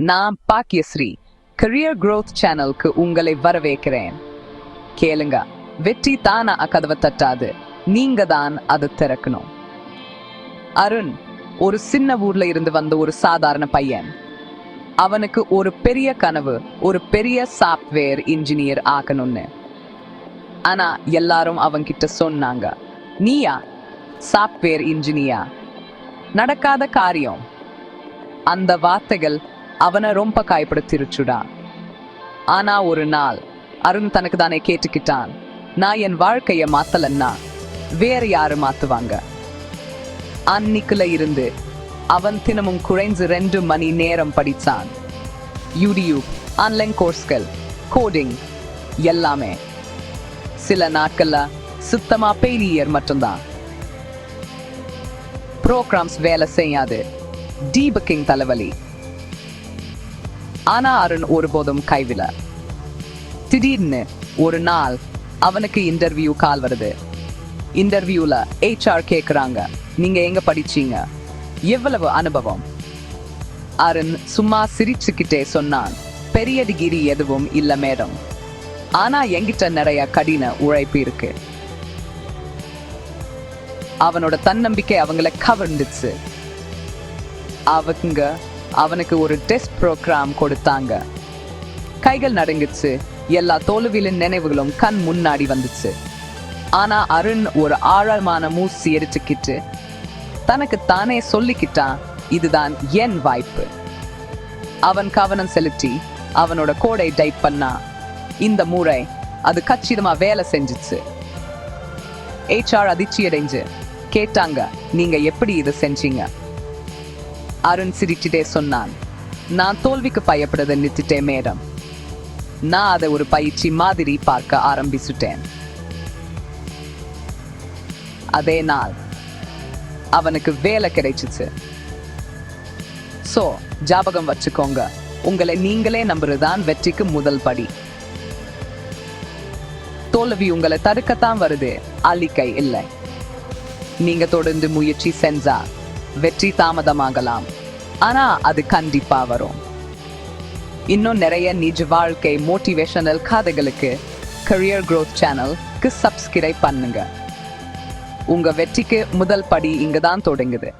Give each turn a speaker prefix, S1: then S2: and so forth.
S1: நான் Bhagyashri career growth சேனலுக்கு உங்களை வரவேற்கிறேன். கேளுங்க வெற்றி தானா கதவை தட்டாது நீங்க தான் அதை திறக்கணும். அருண் ஒரு சின்ன ஊர்ல இருந்து வந்த ஒரு சாதாரண பையன். அவனுக்கு ஒரு பெரிய கனவு ஒரு பெரிய சாஃப்ட்வேர் இன்ஜினியர் ஆகணும்னு. ஆனா எல்லாரும் அவன்கிட்ட சொன்னாங்க நீயா? சாஃப்ட்வேர் இன்ஜினியா நடக்காத காரியம். அந்த வார்த்தைகள் அவனை ரொம்ப காயப்படுத்திருச்சுடா. ஆனா ஒரு நாள் அருண் தனக்கு தானே கேட்டுக்கிட்டான் நான் என் வாழ்க்கைய மாத்தலன்னா வேற யாரு மாத்துவாங்க? அன்னிக்குல இருந்து அவன் தினமும் குறைஞ்சு ரெண்டு மணி நேரம் படித்தான் யூடியூப் ஆன்லைன் கோர்ஸ்கள் கோடிங் எல்லாமே. சில நாட்கள்ல சுத்தமா பெயிலியர் மட்டும்தான். ப்ரோக்ராம்ஸ் வேலை செய்யாது டீபக்கிங் தலைவலி. ஆனா அருண் ஒருபோதும் கைவில திடீர்னு ஒரு நாள் அவனுக்கு இன்டர்வியூ கால் வருது. இன்டர்வியூல ஹெச்ஆர் கேக்குறாங்க. நீங்க எங்க படிச்சீங்க? எவ்வளவு அனுபவம்? அருண் சும்மா சிரிச்சுக்கிட்டே சொன்னான். பெரிய டிகிரி எதுவும் இல்ல மேடம் ஆனா என்கிட்ட நிறைய கடின உழைப்பு இருக்கு. அவனோட தன்னம்பிக்கை அவங்கள கவர்ந்துச்சு. அவங்க அவனுக்கு ஒரு டெஸ்ட் ப்ரோக்ராம் கொடுத்தாங்க. கைகள் நடுங்குச்சு. எல்லா தோல்வியின் நினைவுகளும் கண் முன்னாடி வந்துச்சு. ஆனா அருண் ஒரு ஆழமான மூசி எடுத்துக்கிட்டு தனக்கு தானே சொல்லிக்கிட்டான் இதுதான் என் வாய்ப்பு. அவன் கவனம் செலுத்தி அவனோட கோடை டைப் பண்ணா. இந்த முறை அது கச்சிதமா வேலை செஞ்சுச்சு. ஹெச்ஆர் அதிர்ச்சி அடைஞ்சு கேட்டாங்க நீங்க எப்படி இதை செஞ்சீங்க? அருண் சிரிச்சுட்டே சொன்னான். நான் தோல்விக்கு பயப்படுறதை நிறுத்திட்டேன் மேடம். நான் அதை ஒரு பயிற்சி மாதிரி பார்க்க ஆரம்பிச்சுட்டேன். அதே நாள் அவனுக்கு வேலை கிடைச்சிச்சு. சோ ஜாபகம் வச்சுக்கோங்க. உங்களை நீங்களே நம்புறதுதான் வெற்றிக்கு முதல் படி. தோல்வி உங்களை தடுக்கத்தான் வருது. அழிக்கை இல்லை. நீங்க தொடர்ந்து முயற்சி செஞ்சா வெற்றி தாமதமாகலாம். ஆனா அது கண்டிப்பா வரும். இன்னும் நிறைய நிஜ வாழ்க்கை மோட்டிவேஷனல் கதைகளுக்கு கரியர் க்ரோத் சேனலுக்கு சப்ஸ்கிரைப் பண்ணுங்க. உங்க வெற்றிக்கு முதல் படி இங்க தான் தொடங்குது.